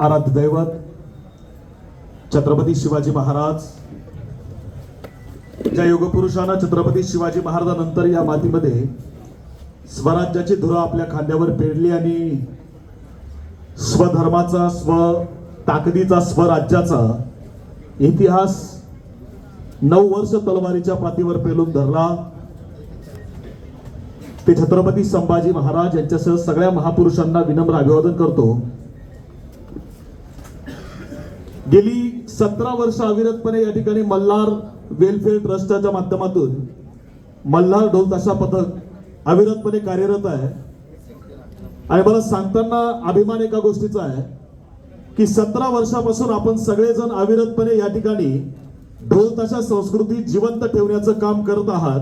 आराध्य दैवत छत्रपती शिवाजी महाराज. ज्या योगपुरुषांना छत्रपती शिवाजी महाराजानंतर या मातीमध्ये स्वराज्याची धुरा आपल्या खांद्यावर पेरली आणि स्वधर्माचा स्व ताकदीचा स्वराज्याचा इतिहास नऊ वर्ष तलवारीच्या पातीवर पेलून धरला. ते छत्रपती संभाजी महाराज यांच्यासह सगळ्या महापुरुषांना विनम्र अभिवादन करतो. गेली सतरा वर्ष अविरतपणे या ठिकाणी मल्हार वेलफेअर ट्रस्टच्या माध्यमातून मल्हार ढोल तशा पथक अविरतपणे कार्यरत आहे. आणि मला सांगताना अभिमान एका गोष्टीचा आहे की सतरा वर्षापासून आपण सगळेजण अविरतपणे या ठिकाणी ढोल तशा संस्कृती जिवंत ठेवण्याचं काम करत आहात.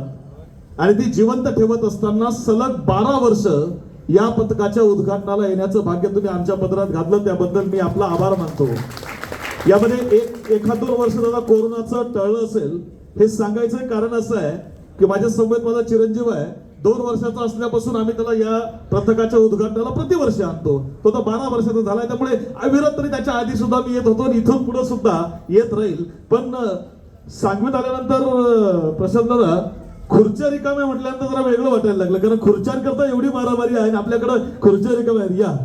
आणि ती जिवंत ठेवत असताना सलग बारा वर्ष या पथकाच्या उद्घाटनाला येण्याचं भाग्य तुम्ही आमच्या पत्रात घातलं. त्याबद्दल मी आपला आभार मानतो. यामध्ये एक एखाद दोन वर्ष दादा कोरोनाचं टळलं असेल हे सांगायचं कारण असं आहे की माझ्या समवेत माझा चिरंजीव आहे. दोन वर्षाचा असल्यापासून आम्ही त्याला या पथकाच्या उद्घाटनाला प्रतिवर्ष आणतो. तो तर बारा वर्षाचा झालाय त्यामुळे अविरत तरी त्याच्या आधी सुद्धा मी येत होतो आणि इथून पुढे सुद्धा येत राहील. पण सांगवीत आल्यानंतर अं, प्रशांत दादा खुर्च्या रिकाम्या म्हटल्यानंतर जरा वेगळं वाटायला लागलं. कारण खुर्च्यांकरता एवढी मारामारी आहे आणि आपल्याकडं खुर्च्या रिकाम्या या.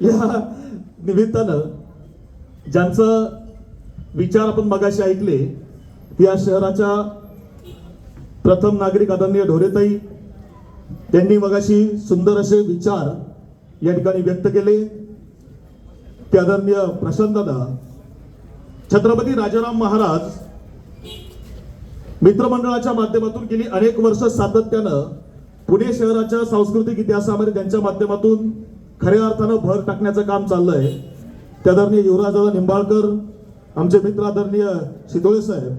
या निमित्तानं ज्यांचं विचार आपण मगाशी ऐकले या शहराच्या प्रथम नागरिक आदरणीय ढोरेताई त्यांनी मगाशी सुंदर असे विचार या ठिकाणी व्यक्त केले. ते आदरणीय प्रशांत छत्रपती राजाराम महाराज मित्रमंडळाच्या माध्यमातून गेली अनेक वर्ष सातत्यानं पुणे शहराच्या सांस्कृतिक इतिहासामध्ये त्यांच्या माध्यमातून खऱ्या अर्थानं भर टाकण्याचं काम चाललंय. ते आदरणीय युवराजदादा निंबाळकर आमचे मित्र आदरणीय शितोळे साहेब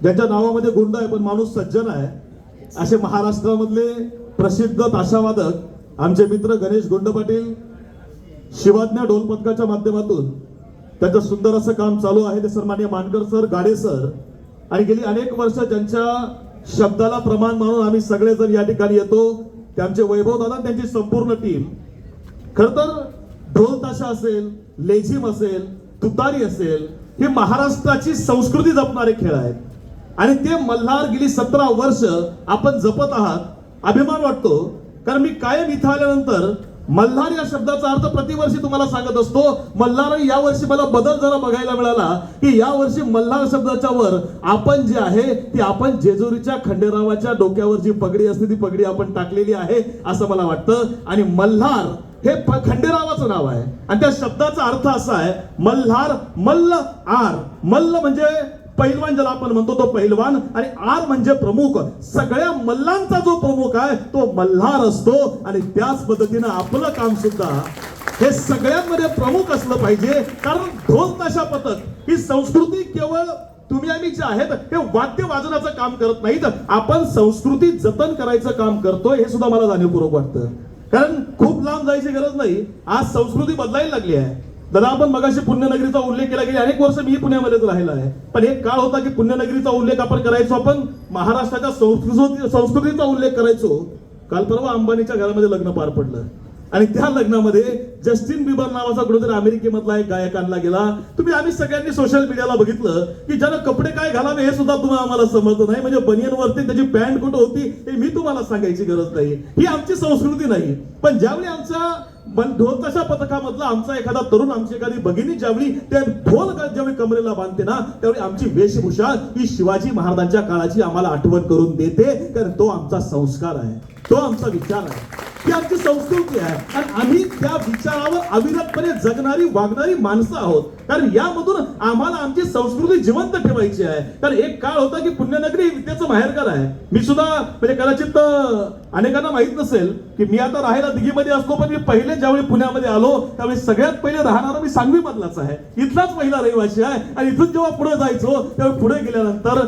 ज्यांच्या नावामध्ये गुंड आहे पण माणूस सज्जन आहे असे महाराष्ट्रामधले प्रसिद्ध ताशावादक आमचे मित्र गणेश गुंड पाटील शिवाज्ञा ढोल पथकाच्या माध्यमातून त्यांचं सुंदर असं काम चालू आहे ते सन्मान्य मानकर सर गाडे सर. आणि गेली अनेक वर्ष ज्यांच्या शब्दाला प्रमाण मानून आम्ही सगळेजण या ठिकाणी येतो त्यांचे वैभव दादा त्यांची संपूर्ण टीम खर तर ढोल ताशा असेल लेझिम असेल तुतारी असेल हे महाराष्ट्राची संस्कृती जपणारे खेळ आहेत. आणि ते मल्हार गेली सतरा वर्ष आपण जपत आहात. अभिमान वाटतो कारण मी कायम इथं आल्यानंतर मल्हार या शब्दाचा अर्थ प्रतिवर्षी तुम्हाला सांगत असतो. मल्हार आणि यावर्षी मला बदल जरा बघायला मिळाला की या वर्षी मल्हार शब्दाच्या वर आपण जे आहे ती आपण जेजुरीच्या खंडेरावाच्या डोक्यावर जी पगडी असते ती पगडी आपण टाकलेली आहे असं मला वाटतं. आणि मल्हार हे खंडेरावाचं नाव आहे. आणि त्या शब्दाचा अर्थ असा आहे मल्हार मल्ल आर. मल्ल म्हणजे पैलवान ज्याला आपण म्हणतो तो पैलवान. आणि आर म्हणजे प्रमुख. सगळ्या मल्लांचा जो प्रमुख आहे तो मल्हार असतो. आणि त्याच पद्धतीनं आपलं काम सुद्धा हे सगळ्यांमध्ये प्रमुख असलं पाहिजे. कारण ढोल ताशा पथक ही संस्कृती केवळ तुम्ही आम्ही जे आहेत हे वाद्य वाजवण्याचं काम करत नाहीत. आपण संस्कृती जतन करायचं काम करतोय हे सुद्धा मला जाणीवपूर्वक वाटतं. कारण खूप लांब जायची गरज नाही. आज संस्कृती बदलायला लागली आहे. दादा आपण मगाशी पुण्यनगरीचा उल्लेख केला गेली. अनेक वर्ष मी पुण्यामध्येच राहिला आहे. पण एक काळ होता की पुण्यनगरीचा उल्लेख आपण करायचो आपण महाराष्ट्राच्या संस्कृती संस्कृतीचा उल्लेख करायचो. काल परवा अंबानीच्या घरामध्ये लग्न पार पडलं. आणि त्या लग्नामध्ये जस्टिन बिबर नावाचा कुठेतरी अमेरिकेमधला एक गायक आणला गेला. तुम्ही आम्ही सगळ्यांनी सोशल मीडियाला बघितलं की ज्यानं कपडे काय घालावे हे सुद्धा तुम्हाला आम्हाला समजलं नाही. म्हणजे बनियनवरती त्याची पॅन्ट कुठं होती हे मी तुम्हाला सांगायची गरज नाही. ही आमची संस्कृती नाही. पण ज्यावेळी आमचा ढोल तशा पथकामधला आमचा एखादा तरुण आमची एखादी भगिनी ज्यावेळी त्या ढोल ज्यावेळी कमरेला बांधते ना त्यावेळी आमची वेशभूषा ही शिवाजी महाराजांच्या काळाची आम्हाला आठवण करून देते. कारण तो आमचा संस्कार आहे. तो आमचा विचार आहे. ही आमची संस्कृती आहे. आणि आम्ही त्या विचारावर अविरतपणे जगणारी वागणारी माणसं आहोत. कारण यामधून आम्हाला आमची संस्कृती जिवंत ठेवायची आहे. कारण एक काळ होता की पुण्यनगरी विद्येचं माहेरघर आहे. मी सुद्धा म्हणजे कदाचित अनेकांना माहीत नसेल की मी आता राहायला दिघीमध्ये असतो पण मी पहिले ज्यावेळी पुण्यामध्ये आलो त्यावेळी सगळ्यात पहिले राहणारा मी सांगवी मधलाच आहे. इथलाच पहिला रहिवासी आहे. आणि इथून जेव्हा पुढे जायचो त्यावेळी पुढे गेल्यानंतर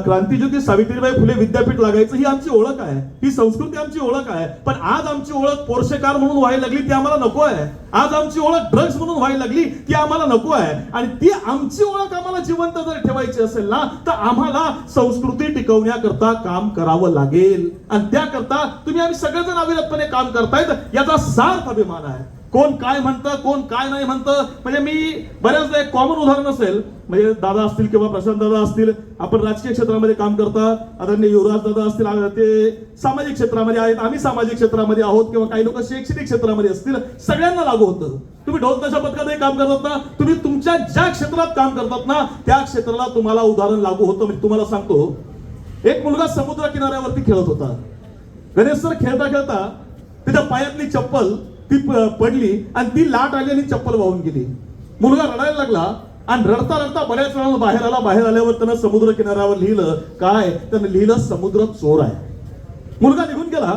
क्रांतिज्योती सावित्रीबाई फुले विद्यापीठ लागायचं ही आमची ओळख आहे. ही संस्कृती आमची ओळख आहे. पण आज आमची ओळख पोर्शेकार म्हणून व्हायला लागली ती आम्हाला नको आहे. आज आमची ओळख ड्रग्ज म्हणून व्हायला लागली ती आम्हाला नको आहे. आणि ती आमची ओळख आम्हाला जिवंत जर ठेवायची असेल ना तर आम्हाला संस्कृती टिकवण्याकरता काम करावं लागेल. आणि त्याकरता तुम्ही आम्ही सगळेजण अविरतपणे काम करतायत याचा सार्थ अभिमान आहे. कोण काय म्हणतं कोण काय नाही म्हणतं. म्हणजे मी बऱ्याचदा एक कॉमन उदाहरण असेल. म्हणजे दादा असतील किंवा प्रशांत दादा असतील आपण राजकीय क्षेत्रामध्ये काम करता आदरणीय युवराज दादा असतील ते सामाजिक क्षेत्रामध्ये आहेत आम्ही सामाजिक क्षेत्रामध्ये आहोत किंवा काही लोक शैक्षणिक क्षेत्रामध्ये असतील सगळ्यांना लागू होतं. तुम्ही ढोल पथकातही काम करतात ना तुम्ही तुमच्या ज्या क्षेत्रात काम करतात ना त्या क्षेत्राला तुम्हाला उदाहरण लागू होतं. मी तुम्हाला सांगतो एक मुलगा समुद्र किनाऱ्यावरती खेळत होता. गणेश सर खेळता खेळता त्याच्या पायातली चप्पल ती पडली आणि ती लाट आली आणि चप्पल वाहून गेली. मुलगा रडायला लागला आणि रडता रडता बऱ्याच वेळा बाहेर आला. बाहेर आल्यावर त्यानं समुद्र किनाऱ्यावर लिहिलं काय? त्यानं लिहिलं समुद्र चोर आहे. मुलगा निघून गेला.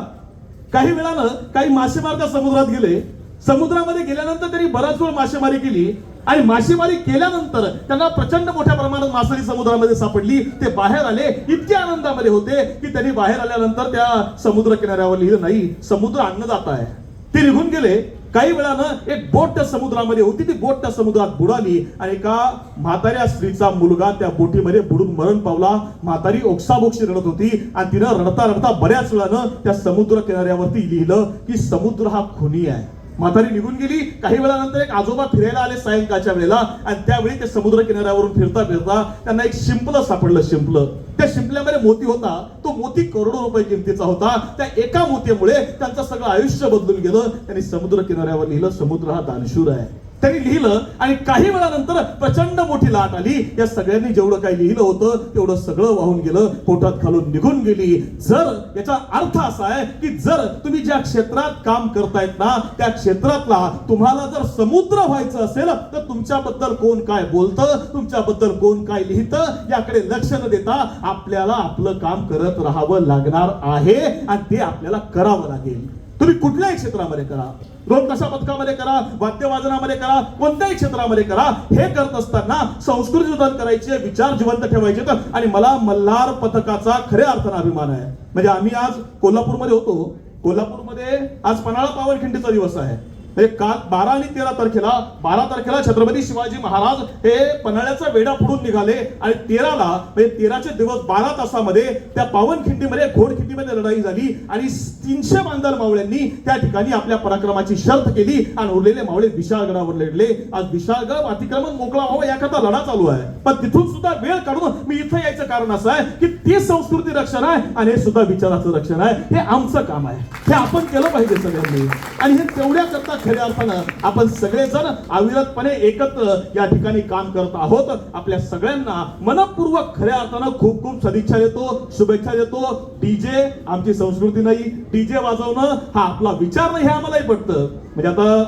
काही वेळानं काही मासेमार त्या समुद्रात गेले. समुद्रामध्ये गेल्यानंतर त्यांनी बराच वेळ मासेमारी केली आणि मासेमारी केल्यानंतर त्यांना प्रचंड मोठ्या प्रमाणात मासळी समुद्रामध्ये सापडली. ते बाहेर आले इतके आनंदामध्ये होते की त्यांनी बाहेर आल्यानंतर त्या समुद्र किनाऱ्यावर लिहिलं नाही समुद्र अन्नदाता आहे. ते निघून गेले. काही वेळानं एक बोट त्या समुद्रामध्ये होती. ती बोट त्या समुद्रात बुडाली आणि एका म्हाताऱ्या स्त्रीचा मुलगा त्या बोटीमध्ये बुडून मरण पावला. म्हातारी ओक्साबोक्षी रडत होती आणि तिनं रडता रडता बऱ्याच वेळानं त्या समुद्र किनाऱ्यावरती लिहिलं की समुद्र हा खुनी आहे. म्हातारी निघून गेली. काही वेळानंतर एक आजोबा फिरायला आले सायंकाळच्या वेळेला. आणि त्यावेळी ते समुद्र किनाऱ्यावरून फिरता फिरता त्यांना एक शिंपलं सापडलं शिंपलं. त्या शिंपल्यामध्ये मोती होता. तो मोती करोडो रुपये किमतीचा होता. त्या एका मोतीमुळे त्यांचं सगळं आयुष्य बदलून गेलं. त्यांनी समुद्र किनाऱ्यावर लिहिलं समुद्र हा दानशूर आहे. त्यांनी लिहिलं आणि काही वेळानंतर प्रचंड मोठी लाट आली. या सगळ्यांनी जेवढं काही लिहिलं होतं तेवढं सगळं वाहून गेलं पोटात घालून निघून गेली. जर याचा अर्थ असा आहे की जर तुम्ही ज्या क्षेत्रात काम करतायत ना त्या क्षेत्रातला तुम्हाला जर समुद्र व्हायचं असेल तर तुमच्याबद्दल कोण काय बोलतं तुमच्याबद्दल कोण काय लिहितं याकडे लक्ष न देता आपल्याला आपलं काम करत राहावं लागणार आहे आणि ते आपल्याला करावं लागेल. तुम्ही कुठल्याही क्षेत्रामध्ये करा. रोग कशा पथकामध्ये करा वाद्यवादनामध्ये करा कोणत्याही क्षेत्रामध्ये करा. हे करत असताना संस्कृती जतन करायची विचार जिवंत ठेवायचे तर. आणि मला मल्हार पथकाचा खऱ्या अर्थानं अभिमान आहे. म्हणजे आम्ही आज कोल्हापूरमध्ये होतो. कोल्हापूरमध्ये आज पन्हाळा पावनखिंडीचा दिवस आहे. हे काल बारा आणि तेरा तारखेला बारा तारखेला छत्रपती शिवाजी महाराज हे पन्हाळ्याचा वेढा फोडून निघाले आणि तेराला म्हणजे तेराचे दिवस बारा तासामध्ये त्या पावनखिंडीमध्ये घोडखिंडीमध्ये लढाई झाली आणि तीनशे बांधल मावळ्यांनी त्या ठिकाणी आपल्या पराक्रमाची शर्त केली आणि उरलेले मावळे विशाळगडावर लढले. आज विशाळगड अतिक्रमण मोकळा व्हावा याकरता लढा चालू आहे. पण तिथून सुद्धा वेळ काढून मी इथं यायचं कारण असं आहे की ती संस्कृती रक्षण आहे आणि हे सुद्धा विचाराचं रक्षण आहे. हे आमचं काम आहे. हे आपण केलं पाहिजे सगळ्यांनी. आणि हे तेवढ्या करता खऱ्या अर्थानं आपण सगळेजण अविरतपणे एकत्र या ठिकाणी काम करत आहोत. आपल्या सगळ्यांना मनपूर्वक खऱ्या अर्थानं खूप खूप सदिच्छा देतो शुभेच्छा देतो. डीजे आमची संस्कृती नाही. डीजे वाजवणं हा आपला विचार नाही हे आम्हालाही पटतं. म्हणजे आता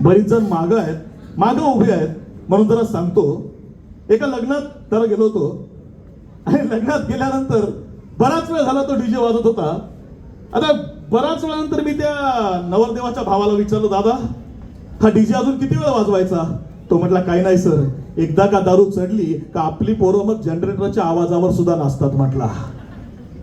बरीच जण मागं आहेत मागं उभे आहेत. म्हणून जरा सांगतो. एका लग्नात त्याला गेलो होतो. आणि लग्नात गेल्यानंतर बराच वेळ झाला तो डीजे वाजत होता. आता बराच वेळानंतर मी त्या नवरदेवाच्या भावाला विचारलं दादा हा डीजे अजून किती वेळ वाजवायचा? तो म्हटला काही नाही सर. एकदा का दारू चढली का आपली पोरं मग जनरेटरच्या आवाजावर सुद्धा नाचतात म्हटला.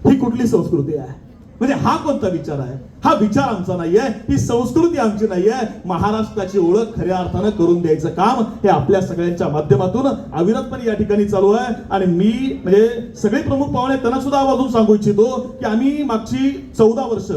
ही कुठली संस्कृती आहे? म्हणजे हा कोणता विचार आहे? हा विचार आमचा नाहीये. ही संस्कृती आमची नाहीये. महाराष्ट्राची ओळख खऱ्या अर्थानं करून द्यायचं काम हे आपल्या सगळ्यांच्या माध्यमातून अविरतपणे या ठिकाणी चालू आहे. आणि मी म्हणजे सगळे प्रमुख पाहुणे त्यांना सुद्धा आवाजून सांगू इच्छितो की आम्ही मागची चौदा वर्ष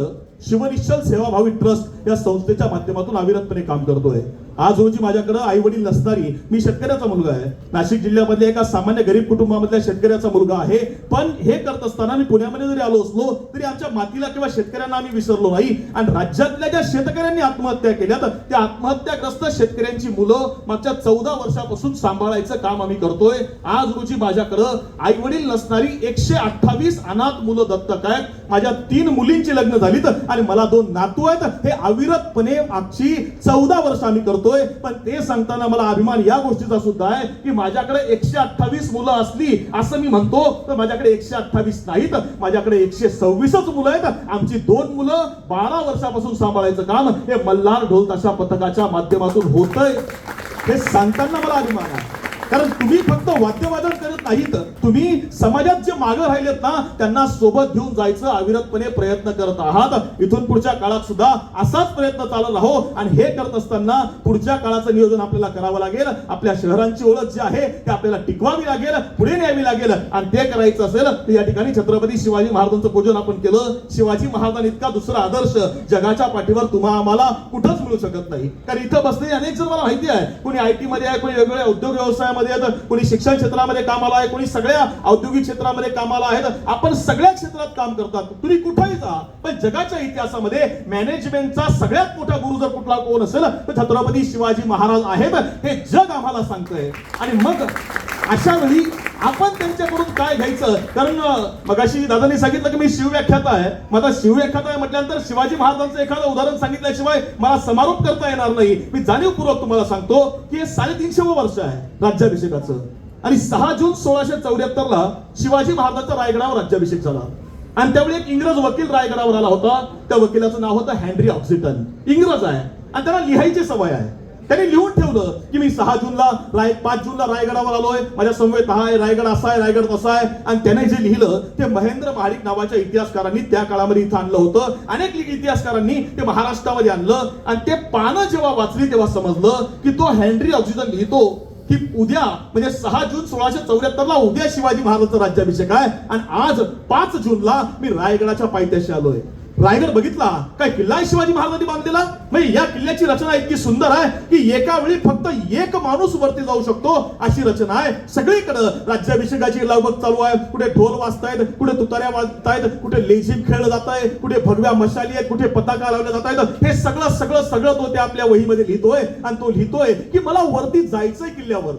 शिवनिश्चल सेवाभावी ट्रस्ट या संस्थेच्या माध्यमातून अविरतपणे काम करतोय. आज रोजी माझ्याकडे आई वडील नसणारी मी शेतकऱ्याचा मुलगा आहे. नाशिक जिल्ह्यामधल्या एका सामान्य गरीब कुटुंबामधल्या शेतकऱ्याचा मुलगा आहे. पण हे करत असताना मी पुण्यामध्ये जरी आलो असलो तरी आमच्या मातीला किंवा शेतकऱ्यांना आम्ही विसरलो नाही. आणि राज्यातल्या ज्या शेतकऱ्यांनी आत्महत्या केल्या तर त्या आत्महत्याग्रस्त शेतकऱ्यांची मुलं मागच्या चौदा वर्षापासून सांभाळायचं काम आम्ही करतोय. आज रोजी माझ्याकडं आई वडील नसणारी एकशे अठ्ठावीस अनाथ मुलं दत्तक आहेत. माझ्या तीन मुलींची लग्न झालीत आणि मला दोन नातू आहेत. हे अविरतपणे मागची चौदा वर्ष आम्ही करतो होतोय. पण ते सांगताना मला अभिमान या गोष्टीचा सुद्धा आहे की माझ्याकडे एकशे अठ्ठावीस मुलं असली असं मी म्हणतो तर माझ्याकडे एकशे अठ्ठावीस नाहीत. माझ्याकडे एकशे सव्वीसच मुलं आहेत. आमची दोन मुलं बारा वर्षापासून सांभाळायचं काम हे मल्हार ढोल तशा पथकाच्या माध्यमातून होतंय. हे सांगताना मला अभिमान आहे. कारण तुम्ही फक्त वाद्यवादन करत नाहीत तुम्ही समाजात जे मागं राहिलेत ना त्यांना सोबत घेऊन जायचं अविरतपणे प्रयत्न करत आहात. इथून पुढच्या काळात सुद्धा असाच प्रयत्न चालत राहो आणि हे करत असताना पुढच्या काळाचं नियोजन आपल्याला करावं लागेल. आपल्या शहरांची ओळख जी आहे ते आपल्याला टिकवावी लागेल पुढे न्यावी लागेल आणि ते करायचं असेल तर या ठिकाणी छत्रपती शिवाजी महाराजांचं पूजन आपण केलं. शिवाजी महाराजांनी इतका दुसरा आदर्श जगाच्या पाठीवर तुम्हा आम्हाला कुठंच मिळू शकत नाही. कारण इथं बसलेले अनेक जण मला माहिती आहे कोणी आयटी मध्ये आहे कोणी वेगवेगळ्या उद्योग व्यवसायामध्ये आहेत कोणी शिक्षण क्षेत्रामध्ये कामाला आहे कोणी सगळ्या औद्योगिक क्षेत्रामध्ये कामाला आहेत. आपण सगळ्या क्षेत्रात काम करतात. तुम्ही कुठेही जा पण जगाच्या इतिहासामध्ये मॅनेजमेंटचा सगळ्यात मोठा गुरु जर कुठला कोण असेल तर छत्रपती शिवाजी महाराज आहेत. हे जग आम्हाला सांगतंय. आणि मग अशा वेळी आपण त्यांच्याकडून काय घ्यायचं? कारण मगाशी दादांनी सांगितलं की मी शिवव्याख्याता आहे. मग आता शिवव्याख्याता आहे म्हटल्यानंतर शिवाजी महाराजांचं एखादं उदाहरण सांगितल्याशिवाय मला समारोप करता येणार नाही. मी जाणीवपूर्वक तुम्हाला सांगतो की हे साडेतीनशे वर्ष आहे राज्याभिषेकाचं. आणि सहा जून सोळाशे चौऱ्याहत्तर ला शिवाजी महाराजांचा रायगडावर राज्याभिषेक झाला. आणि त्यावेळी एक इंग्रज वकील रायगडावर आला होता. त्या वकिलाचं नाव होतं हॅनरी ऑक्सिटन. इंग्रज आहे. आणि त्याला लिहायची सवय आहे. त्यांनी लिहून ठेवलं की मी सहा जूनला राय पाच जूनला रायगडावर आलोय. माझ्या समवेत हा आहे रायगड असा आहे रायगड तसा आहे. आणि त्याने जे लिहिलं ते महेंद्र महाडिक नावाच्या इतिहासकारांनी त्या काळामध्ये इथं आणलं होतं. अनेक इतिहासकारांनी ते महाराष्ट्रामध्ये आणलं. आणि ते पानं जेव्हा वाचली तेव्हा समजलं की तो हॅनरी ऑक्सिजन लिहितो की उद्या म्हणजे सहा जून सोळाशे चौऱ्याहत्तर ला उद्या शिवाजी महाराजांचा राज्याभिषेक आहे. आणि आज पाच जूनला मी रायगडाच्या पायथ्याशी आलोय. रायगड बघितला? काय किल्ला आहे शिवाजी महाराजांनी बांधलेला? म्हणजे या किल्ल्याची रचना इतकी सुंदर आहे की एका वेळी फक्त एक माणूस वरती जाऊ शकतो अशी रचना आहे. सगळीकडे राज्याभिषेकाची लगबग चालू आहे. कुठे ढोल वाजतायत कुठे तुताऱ्या वाजतायत कुठे लेझिम खेळलं जात आहे कुठे भगव्या मशाली आहेत कुठे पताका लावल्या जात आहेत हे सगळं सगळं सगळं तो त्या आपल्या वहीमध्ये लिहितोय आणि तो लिहितोय की मला वरती जायचंय किल्ल्यावर.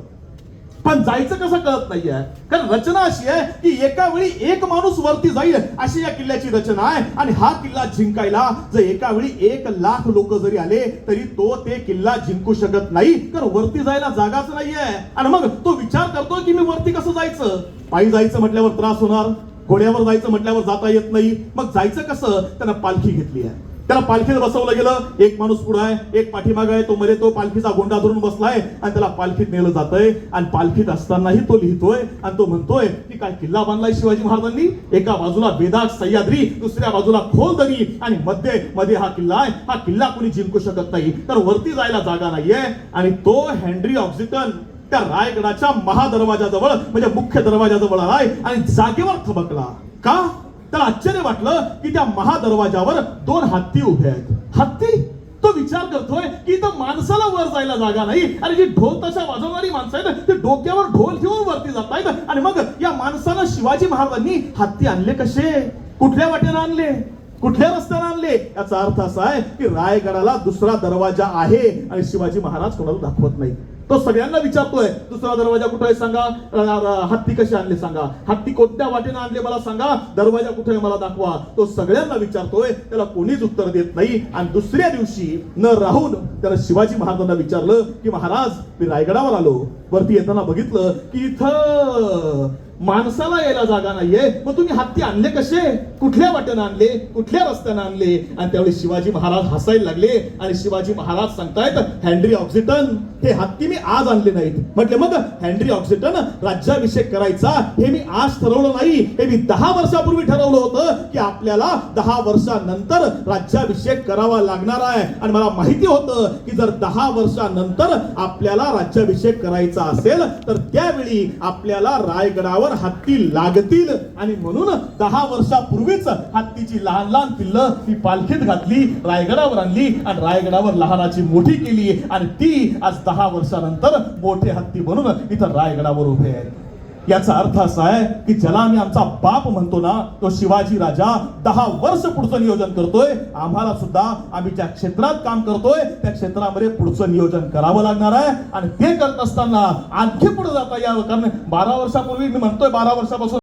पण जायचं कसं कळत नाहीये? कारण रचना अशी आहे की एका वेळी एक माणूस वरती जाईल अशी या किल्ल्याची रचना आहे. आणि हा किल्ला जिंकायला जर एका वेळी एक लाख लोक जरी आले तरी तो ते किल्ला जिंकू शकत नाही. कारण वरती जायला जागाच नाहीये. आणि मग तो विचार करतो की मी वरती कसं जायचं? पायी जायचं म्हटल्यावर त्रास होणार. घोड्यावर जायचं म्हटल्यावर जाता येत नाही. मग जायचं कसं? त्यानं पालखी घेतली आहे. त्याला पालखीत बसवलं गेलं. एक माणूस पुढे आहे एक पाठीमाग आहे. तो मध्ये तो पालखीचा गोंडा धरून बसलाय आणि त्याला पालखीत नेलं जातंय. आणि पालखीत असतानाही तो लिहितोय आणि तो म्हणतोय की काय किल्ला बांधलाय शिवाजी महाराजांनी? एका बाजूला बेदाग सह्याद्री दुसऱ्या बाजूला खोल दरी आणि मध्ये मध्ये हा किल्ला आहे. हा किल्ला कोणी जिंकू शकत नाही. तर वरती जायला जागा नाहीये. आणि तो हॅनरी ऑक्सिटन त्या रायगडाच्या महादरवाजाजवळ म्हणजे मुख्य दरवाजाजवळ आलाय आणि जागेवर थबकला. का? त्याला आश्चर्य वाटलं की त्या महादरवाजावर दोन हत्ती उभे आहेत. हत्ती? तो विचार करतोय की इथं माणसाला वर जायला जागा नाही. आणि जी ढोल तशा वाजवणारी माणसं आहेत ते डोक्यावर ढोल घेऊन वरती जात आहेत आणि मग या माणसानं शिवाजी महाराजांनी हत्ती आणले कसे? कुठल्या वाटेनं आणले? कुठल्या रस्त्याने आणले? याचा अर्थ असा आहे की रायगडाला दुसरा दरवाजा आहे आणि शिवाजी महाराज कोणाला दाखवत नाही तो सगळ्यांना विचारतोय. दुसरा दरवाजा कुठे आहे सांगा. हत्ती कशी आणले सांगा. हत्ती कोणत्या वाटेने आणले मला सांगा. दरवाजा कुठे आहे मला दाखवा. तो सगळ्यांना विचारतोय. त्याला कोणीच उत्तर देत नाही. आणि दुसऱ्या दिवशी न राहून त्याला शिवाजी महाराजांना विचारलं की महाराज मी रायगडावर आलो. वरती येताना बघितलं की इथं माणसाला यायला जागा नाहीये. मग तुम्ही हत्ती आणले कसे? कुठल्या वाटेनं आणले? कुठल्या रस्त्यानं आणले? आणि त्यावेळी शिवाजी महाराज हसायला लागले. आणि शिवाजी महाराज सांगतायत हॅन्ड्री ऑक्सिटन हे हत्ती मी आज आणले नाहीत. म्हटले मग हॅन्ड्री ऑक्सिटन राज्याभिषेक करायचा? हे मी आज ठरवलं नाही. हे मी दहा वर्षापूर्वी ठरवलं होतं की आपल्याला दहा वर्षानंतर राज्याभिषेक करावा लागणार आहे. आणि मला माहिती होतं की जर दहा वर्षानंतर आपल्याला राज्याभिषेक करायचा असेल तर त्यावेळी आपल्याला रायगडावर हत्ती लागतील. आणि म्हणून दहा वर्षापूर्वीच हत्तीची लहान लहान पिल्लं ही पालखीत घातली रायगडावर आणली आणि रायगडावर लहानाची मोठी केली. आणि ती आज दहा वर्षानंतर मोठे हत्ती बनून इथं रायगडावर उभे आहेत. याचा अर्थ असा आहे की ज्याला आम्ही आमचा बाप म्हणतो ना तो शिवाजी राजा दहा वर्ष पुढचं नियोजन करतोय. आम्हाला सुद्धा आम्ही ज्या क्षेत्रात काम करतोय त्या क्षेत्रामध्ये पुढचं नियोजन करावं लागणार आहे. आणि ते करत असताना आणखी पुढे जाता यावं. कारण बारा वर्षापूर्वी मी म्हणतोय बारा वर्षापासून